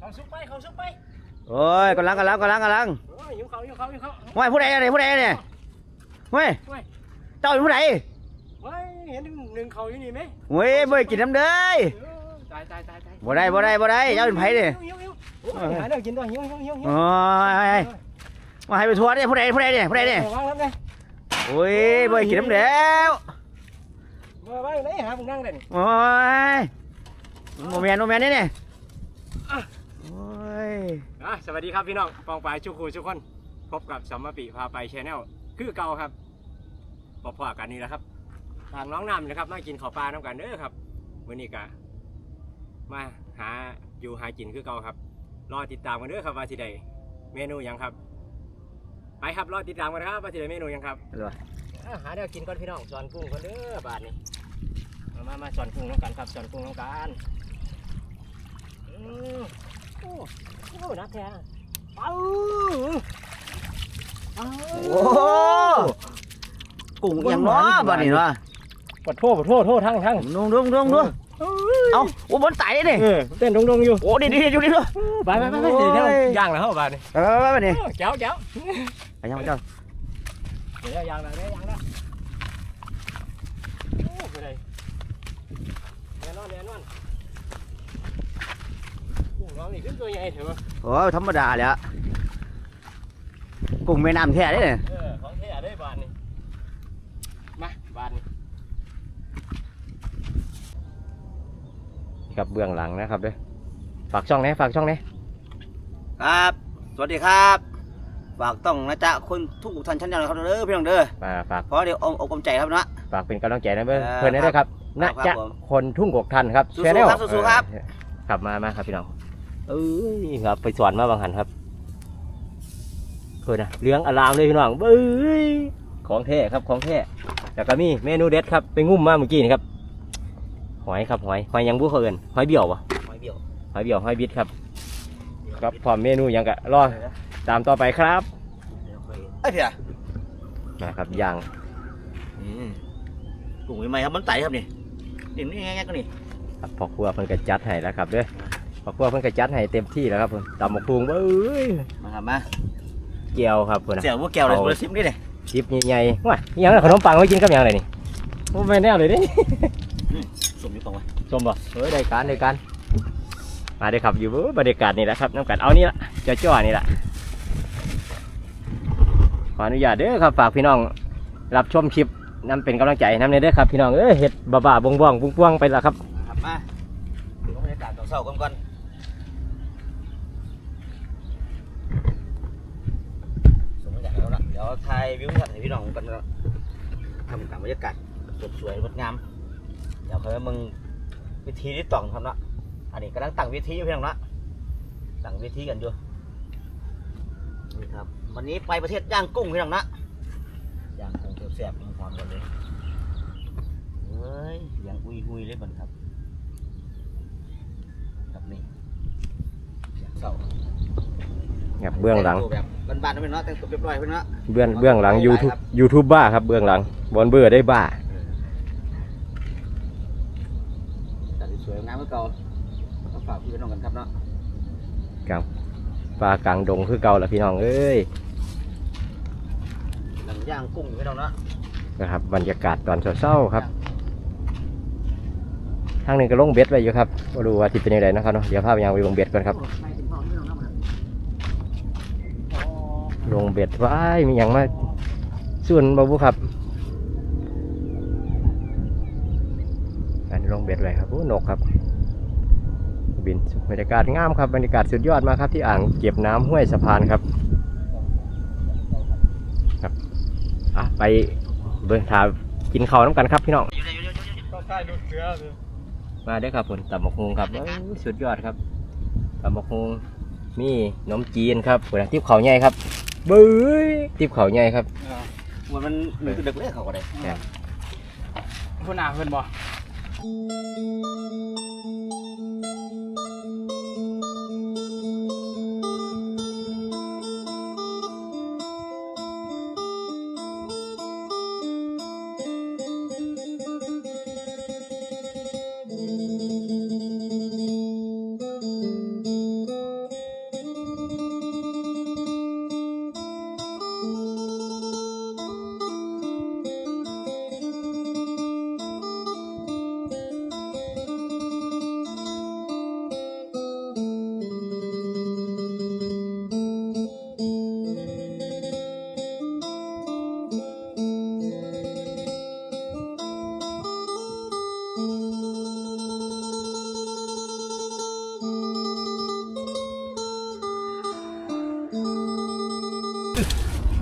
เขาซุกไปเขาซุกไปโอ้ยกำลังกำลังกำลังกำลังโอ้ยหิวเขาหิวเขาหิวเขาห้วยผู้ใดเนี่ยผู้ใดเนี่ยห้วยห้วยเจ้าเป็นผู้ใดเฮ้ยเห็นหนึ่งเขาอยู่นี่ไหมเว้ยบ่ได้กินน้ำเด้ยเออตายตายตายตายบ่ได้บ่ได้บ่ได้เจ้าเป็นไผเด้หิวหิวหิวโอ้ยหาเรื่องกินตัวหิวหิวหิวหิวโอ้ยมาให้ไปทัวร์เนี่ยผู้ใดผู้ใดเนี่ยผู้ใดเนี่ยวางแล้วไงโอ้ยบ่ได้กินน้ำเด้วมาไว้ไหนหาผมนั่งเลยโอ้ยโมเมนต์โมเมนต์นี่เนี่ย โอ้ยอะสวัสดีครับพี่น้องปองปลายชุกคูชุกคน พบกับสัมมาปีพาไปชแนลคือเก่าครับพบๆกันนี่แหละครับ ทางน้องนำนะครับมากินข้าวปลาน้ำกันเด้อครับวันนี้กะมาหาอยู่หากินคือเก่าครับ รอติดตามกันเด้อครับว่าสิใดเมนูหยังครับ ไปครับรอติดตามกันนะครับว่าสิใดเมนูหยังครับอะไรวะอะหาเดี๋ยวกินก่อนพี่น้องสอนกุ้งก่อนเด้อบาทนี้มามามาสอนกุ้งน้ำกันครับสอนกุ้งน้ำกันอืม โอ้โหนักแท้เอ้าเอ้โอ้กุ้งอย่างน้อบ้านนี่วะขอโทษขอโทษโทษทั้งทั้งนุ่งนุ่งนุ่งนุ่งเอาโอ้บนไตนี่เต้นดงดงอยู่โอ้ดีดีอยู่นี่ด้วยไปไปไปไปเดี๋ยวย่างแล้วเหรอบาทนี้ไปไปไปไปนี่เจ้าเจ้าไปยังเจ้าเดี๋ยวย่างแล้วเดี๋ยวย่างแล้วโอ้ไปเลยแน่นอนแน่นอน น้องนี่ขึ้นตัวใหญ่เถอะโอ้ธรรมดาเลยอะกุ้งแม่น้ำแท้เด้เนี่ยเออของแท้ได้บาทนี่มาบาทนี่ครับเบื้องหลังนะครับเด้อฝากช่องนี้ฝากช่องนี้ครับ สวัสดีครับ ฝากต้องนะจ๊ะคนทุกท่านชั้นยอดนะครับเด้อพี่น้องเด้อมาฝากเพราะเดี๋ยวอมอกอมใจครับนะ ฝากเป็นกำลังใจนะเพื่อนเพื่อนได้ด้วยครับครันะบจะคนทุ่งกกทันครับสู้ๆครับสู้ๆครับ กลับมามาครับพี่น้อง เอ้ยครับไปสอนมาบางหันครับเพื่อนนะเลี้ยงอารามเลยพี่น้องเบ้ยของแท้ครับของแท้แล้วก็มีเมนูเด็ดครับไปงุ่มมาเมื่อกี้นี่ครับหอยครับหอยหอยหยังบุ้เขาเอินหอยเบี้ยวปะหอยเบี้ยวหอยเบี้ยวหอยบิดครับ ครับพร้อมเมนูหยังกะรอตามต่อไปครับเอ้ยเพี่ยนะครับย่างกุ้งใหม่ๆครับมันไตครับนี่นี่นี่ง่ายๆก็นี่ครับพอครัวเพิ่นก็จัดให้แล้วครับเด้อ พอครัวเพิ่นก็จัดให้เต็มที่แล้วครับผมตำหมกพุงเอ้ยมาครับมาเกี๊ยวครับเพิ่นนะเสี่ยวพวกแก้วเลยเอาคนละซิมนี่เลยชิปใหญ่ๆว้าอิหยังน่ะขนมปังไว้กินกับหยังเลยนี่โอ้ไม่แน่เลยนี่สมอยู่ตรงไว้ชมบ่เฮ้ยได้การได้การมาได้อครับอยู่เว้ยบรรยากาศนี่แหละครับน้ำกันเอานี่ละจ่อๆนี่แหละขออนุญาตเด้อครับฝากพี่น้องรับชมคลิปนํเป็นกำลังใจนํในเด้อครับพี่น้องเอ้ยเฮ็ดบ้าๆบ่งๆปุ้งๆไปและครับ ครับมาดูบรรยากาศตอนเช้าก่อนก่อนสมบรรยากาศ แล้วนะเดี๋ยวถ่ายวิวให้พี่น้องกันนะทำตามบรรยากาศสวยๆงดงามเดี๋ยวเขาให้มึงวิธีที่ต้องทำละอันนี้กำลังตั้งวิธีอยู่พี่น้องละตั้งวิธีกันอยู่นี่ครับ วันนี้ไปประเทศย่างกุ้งพี่น้องนะย่างกุ้งแซ่บๆหอมๆกันเลยเฮ้ยเสียงอุยหุยเลยบันครับครับนี่อยากเศร้าครับเบื้องหลังแต่ตัวแบบ บ้านๆนะพี่น้องแต่งตัวเรียบร้อยพี่น้องเบื้องเบื้องหลังครับ YouTube YouTube บ้าครับเบื้องหลังบอลเบอร์ได้บ้าแต่สวยงามเมื่อเก่าก็ฝากพี่น้องกันครับเนาะครับปลากลางดงคือเก่าละพี่น้องเอ้ยหลังย่างกุ้งพี่น้องเนาะนะครับบรรยากาศตอนเช้าๆครับทางหนึ่งก็ลงเบ็ดไว้อยู่ครับมาดูว่าที่เป็นยังไงนะครับเนาะเดี๋ยวพาไปยังไปลงเบ็ดก่อนครับ ไปถึงพ่อพี่น้องครับ ลงเบ็ดว้ายมีอย่างมาส่วนบาบุครับอันลงเบ็ดไว้ครับโอ้นกครับ บินบรรยากาศงามครับบรรยากาศสุดยอดมากครับ ที่อ่างเก็บน้ำห้วยสะพานครับอะไปเบิ่งทากินข้าวน้ำกันครับพี่น้องมาเด้ครับผมตำบักฮงครับสุดยอดครับตำบักฮงมีขนมจีนครับผมทิพเขาใหญ่ครับ บื้ยติบเขาใหญ่ครับวันมันเหมือนดึกเล็กเขาก็ได้คนหนาเพื่อนบ่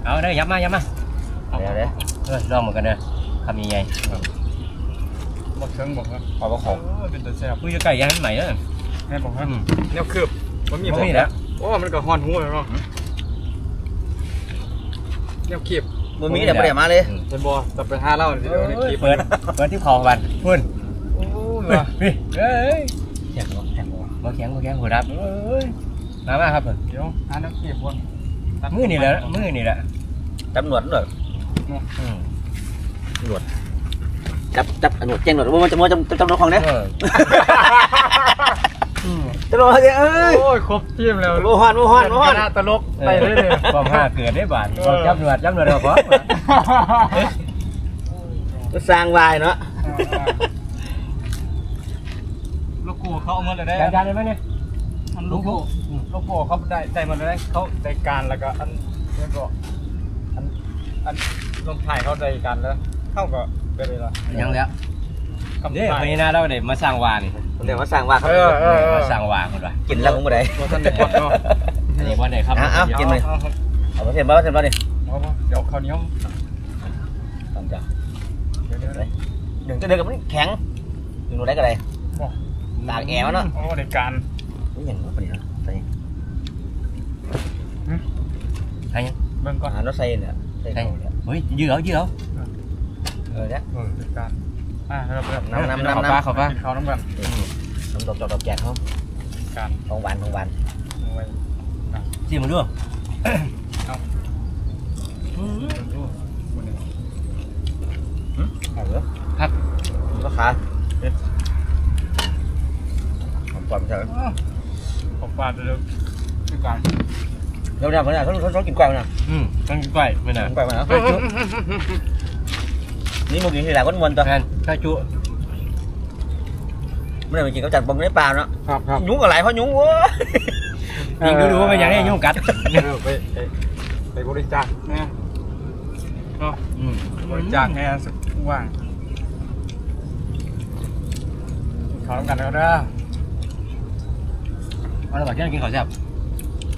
เอาได้อยับมายับมาเดี๋ยวเดี๋ยวเออลองเหมือนกันเด้อคำยังไงบอกเชิงบอกว่าขอบอกของโอ้ยเป็นตัวแซ่บมือจะไก่ย่างให้ใหม่เด้อแม่บอกว่าอืมแนวคืบมันมีบ่บอกมีแล้วโอ้มันก็ฮอนหูเลยเนาะแนวคีบมือมีแต่ไม่ได้มาเลยอืมเป็นบอจะไปหาเล่าเดี๋ยวในคีบเปิดเปิดที่คอบันพุ่นโอ้ยเฮ้ยว่ะพี่เอ้ยแข็งวะแข็งวะมาแข็งมาแข็งหัวรับเอ้ยมามาครับเพิ่นเดี๋ยวหาแนวคีบบน มือนี่แหละมือนี่แหละจับหนวดหนวดอืมหนวดจับจับหนวดแจ้งหนวดว่ามันจะมัวจำจำน้องของเนี่ยเอออืมจะรอเดี๋ยวเอ้ยโอ้ยครบทีมแล้วโมฮอนโมฮอนโมฮอนคณะตลกไปเลยเลยความห้าเกิดได้บาทบอกจับหนวดจับหนวดเราพอก็สร้างวายเนาะลูกกูเขาเอาเงินเลยได้ จานจานได้ไหมเนี่ย อันลูกกูลูกกูเขาได้ได้หมดเลยเขาได้การแล้วก็อันเรียกว่าอันอันลงถ่ายเขาได้การแล้วเข้าก็ไปเลยละยังแล้วคำเดี๋ยวถ่ายวันนี้นะเราเดี๋ยวมาสร้างวานี่เดี๋ยวมาสร้างวาครับเออเออเออมาสร้างวาคนละกินแล้วผมไม่ได้ตัวท่านเด็กเนาะนี่วันไหนครับอะเอากินเลย อาอาเอาไปเสร็จบ้างเสร็จบ้างดิเอาเอาเดี๋ยวข้าวเหนียวต้องจับเดี๋ยวเดี๋ยวเดี๋ยวหนึ่งจะเดินกับมันแข็งหนึ่งหนูได้ก็ได้โอ้ตากแอร์วะเนาะโอ้ได้การ นี่อย่างนี้ปะเนี่ยใส่ใช่ยังเบิ่งก่อนอาหารรถไซเนี่ยใส่ใช่ของเนี่ยเฮ้ยยืดเอายืดเอาเออเนี่ ขอน้ำปลาน้ำขอปลากินข้าวน้ำกันน้ำดอกดอกดอกแจกเขาการของหวานของหวานเอาไว้นะชิมมาดูเอาอืมดูวันนี้เอาเหรอครับก็ขาผมปล่อยไปเถอะอ้าวขอบปลาเดี๋ยวได้การเดี๋ยวเนี่ยเขาเนี่ยเขาเขาเขากินกล้วยนะอืมต้องกินกล้วยไม่น่ากินกล้วยมาแล้วข้าวจุนี่มึงกินทีหลังก็มวนตัวแทนข้าวจุไม่ได้ไปกินกับจัดปมในป่าเนาะครับครับยุงอะไรเพราะยุงโว้ยยิงดูดูว่าเป็นยังไงยุ่งกัดเออไปไปไปบริจาคนะเนาะอืมบริจาคให้สักว่างขอน้ำกันแล้วเด้อ เอาละบอกกินกินข้าวแซ่บ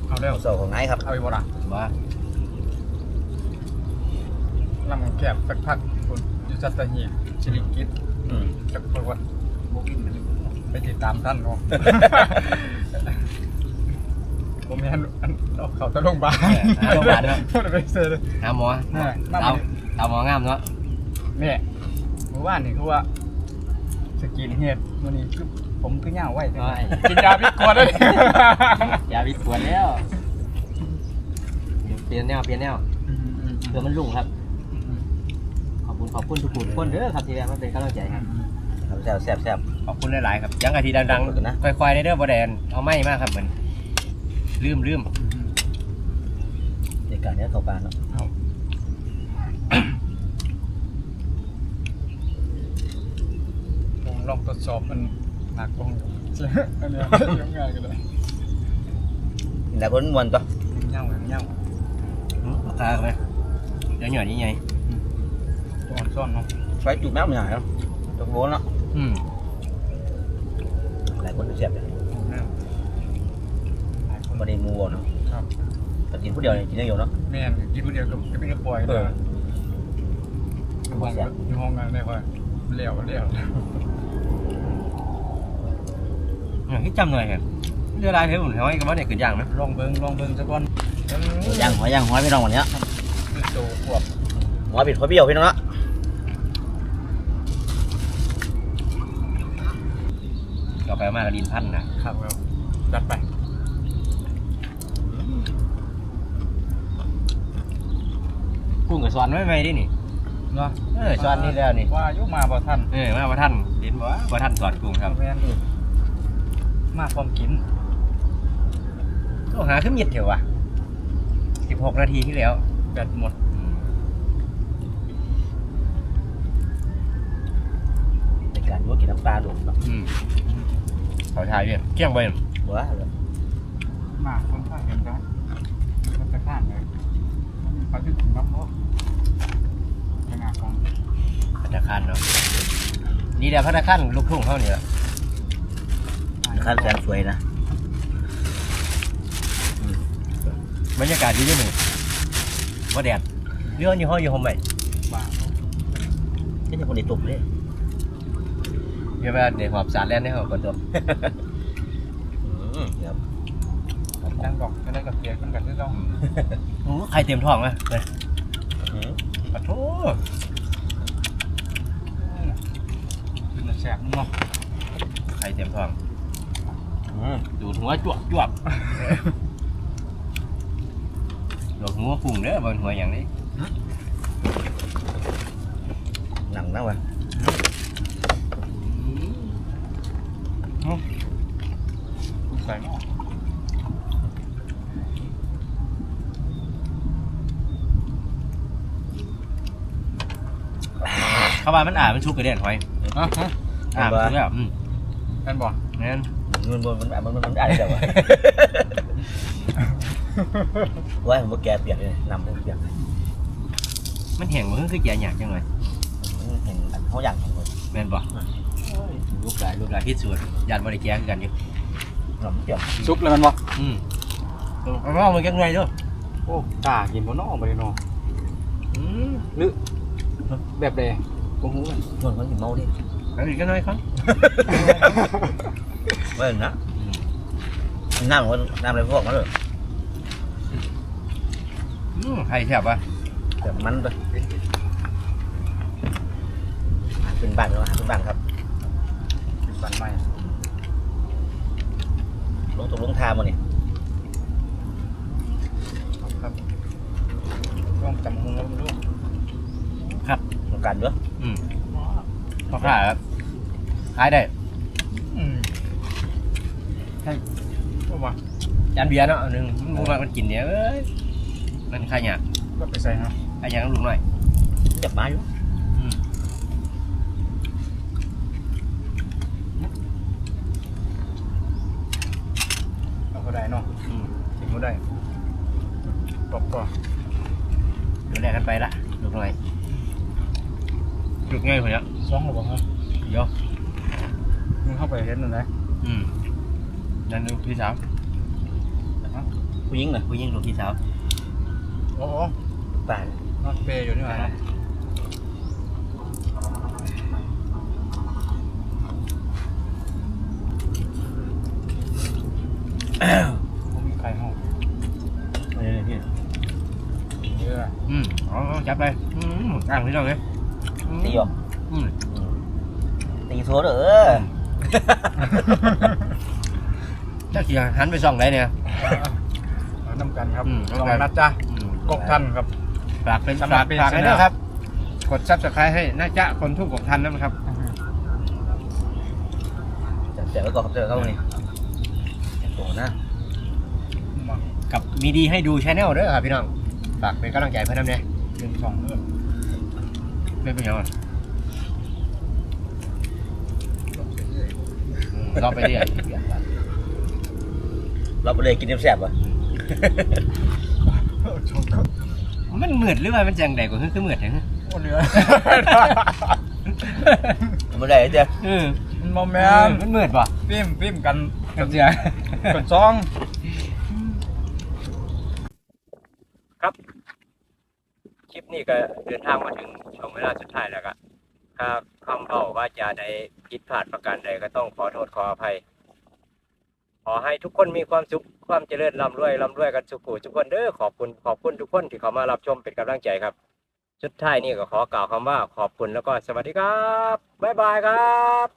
เอาเร็วโซ่ของไงครับเอาไปบ่ล่ะมาลำแคบสักพักคุณอยู่สัตหีบชิลิกิตอืมจากประวัติบุกินไปติดตามท่านเนาะผมเห็นอันเอาเขาตะลงบาลพูดไปเซอร์เลยหาหมอนี่เตาเตาหมองามเนาะเนี่ยเมื่อวานนี่คือว่า สกินเฮดวันนี้คือ ผมคือเหงาไว้กินยาพิษกวนเลยอย่าไปปวดแล้วเปลี่ยนแนวเปลี่ยนแนวเพื่อมันลุ่งครับ ขอบคุณขอบคุณทุกคนทุกคนเด้อครับที่แวะมาเป็นกำลังใจครับครับแซ่บแซ่บแซ่บขอบคุณหลายๆครับ ยังอาทิตย์ดังขอบคุณนะๆค่อยๆในเด้อบ่แดนเอาไม้มากครับเหมือนลืมลืมในการเนี้ยเขาปลาเนาะผมลองทดสอบมัน หนักกองอันนี้ยังง่ายกันเลยกินแล้วก็มวนตัวเหงาเหงาอืมราคาไหมเดี๋ยวหน่อยนี่ไงอ่อนซ่อนเนาะใช้จุดแม่มันหายเนาะตกโบนเนาะอืมหลายคนเสียบเลยหลายคนประเด็นงูเนาะครับแต่กินผู้เดียวเนี่ยกินได้อยู่เนาะแม่นกินคนเดียวกับก็เป็นกระปล่อยเออห้องอยู่ห้องงานได้ค่อยเลี้ยวเลี้ยว อย่างที่จำหน่อยครับเรือลายเท่าหุ่นเท่าไอ้กับว่าเนี่ยขึ้นย่างไหมลองเบิ้งลองเบิ้งสักวันย่างหัวย่างหัวพี่น้องวันเนี้ยโตขวบหัวบิดหัวเบี้ยวพี่น้องเนาะต่อไปมากระดินพันนะครับครับจัดไปกุ้งกับซอนไม่ไม่ดินี่เนาะเออซอนนี่แล้วนี่ว่าอายุมาบ่ท่านเออมาว่าท่านดินบ่ว่าท่านสอนกุ้งครับแม่นมาพร้อมกินต้องหาขึ้นยิดเถอะวะสิบหกนาทีที่แล้ว แบตหมดในการว่ากินน้ำปลาหลวงเนาะอืมขอทายเพียเกี่ยงไปหัวมาคนข้างเห็นก็มันจะข้างเลยเขาจะถึงน้ำเพราะขนาดของพัตตาคารเนาะนี่เดี๋ยวพัตตาคารลูกทุ่งเขาเนี่ย ข้าวแสนสวยนะบรรยากาศดีด้วยหนึ่งบ่แดดเรื่องยี่ห้อยี่ห้อใหม่บ้านี่จะคนได้ตุ่มเลยเดี๋ยวว่าเดี๋ยวหอบสารแล่นให้เขาก่อนตัวอืมครับจังบอกจะได้กับเพียกันกันที่ต้องโอ้ใครเต็มท้องอะเลยอืมปะโถเป็นแสบเนาะใครเต็มท้องอืม ดูดหัวจวบจวบดูดหัวฝุ่งเด้อบนหัวอย่างนี้หนังนะวะคุณใส่เนาะเขาว่ามันอ่ามันชุกกระเด็นหอยอะฮะอ่ามันชุกแล้วอืมแม่นบอกนั่นมัน มันมันมันมันมันอะไรเดี๋ยววะว่าผมว่าแกเปียกเลยนำเรื่องเปียกเลยมันแห้งมันคือแก่หยากจังเลยอืมเห็นอันเขาอย่างของมันแม่นบ่รูปหลายรูปหลายที่สุดยานบริแกคือกันอยู่นำเปียกซุกแล้วมันบอกอืมเอาเอามันยังไงด้วยโอ้กล้ากินบนนอกไปเลยเนาะอืมหรือแบบใดกูหูกันนวลเขาหินเมาดิเอันนี้ก็น้อยครับ เว้ยนะน้ำมันน้ำอะไรพวกมันเลยอืมใครแซ่บวะแต่มันไปเป็นบ้านแล้วเป็นบ้านครับเป็นสันใหม่ลงตกลงทามันนี่ครับต้องจำหูแล้วมันรู้ตรงการเยอะอืมพอขายครับขายได้อืม ใช่ก็ว่าจานเบียร์เนาะอันหนึงมันบ่ว่ามันกินเนี่ยเอ้ยมันขายหยากก็ไปใส่ฮะขายหยากน้ำลูกหน่อยจับมาอยู่อืมเอาก็ได้เนาะอืมกินก็ได้บอกก่อนดูแลกันไปละลูกหน่อยลูกง่ายคนเนี้ยสองหรือเปล่าฮะเดี๋ยวมึงเข้าไปเห็นหรือไงอืม นั่นลูกพี่สาวผู้หญิงน่ะผู้หญิงลูกพี่สาวโอ้โหบ้านนอนเปย์อยู่นี่หว่าเนาะผมมีใครห้องนี่นี่พี่เยอะอืมเอ๋อาจับไปอืมอ่างพี่น้องเลยมตีบอกอืมตีโซ่เด้อ จักสิหันไปส่องได้เนี่ย เอาน้ำกันครับอืมลองนัดจ้าอืมกกทันครับ ฝากเป็นสำหรับฝากเป็นฝากให้ชนะด้วยครับ กดซับสไครต์ให้น่าจะคนทุกกบทันนะครับจับแต่ไว้ก่อนครับเจอเขานี่โอ้นะมากับมีดีให้ดูชแนลเด้อครับพี่น้อง ฝากเป็นกำลังใจเพื่อนนำเนี่ยเป็นสองเรื่องไม่เป็นหยังอะอืมรอบไปเรื่อย เราไปเลยกินน้ำแซ่บวะชงครับมันเหมือดหรือว่ามันจังใดกว่าคือคือเหมือดเหรอโอ้เหลือไม่ได้เจ้าเออมันโมแมเออนมันเหมือดป่ะฟิล์มฟิล์มกันกับเสียกันซองคลิปนี้ก็เดินทางมาถึงช่วงเวลาสุดท้ายแล้วก็ถ้าคำเบ้าว่าจะได้ผิดพลาดประการใดก็ต้องขอโทษขออภัย ขอให้ทุกคนมีความสุขความเจริญร่ำรวยร่ำรวยกันสุขุทุกคนเด้อขอบคุณขอบคุณทุกคนที่เข้ามารับชมเป็นกำลังใจครับสุดท้ายนี่ก็ขอกล่าวคำว่าขอบคุณแล้วก็สวัสดีครับบ๊ายบายครับ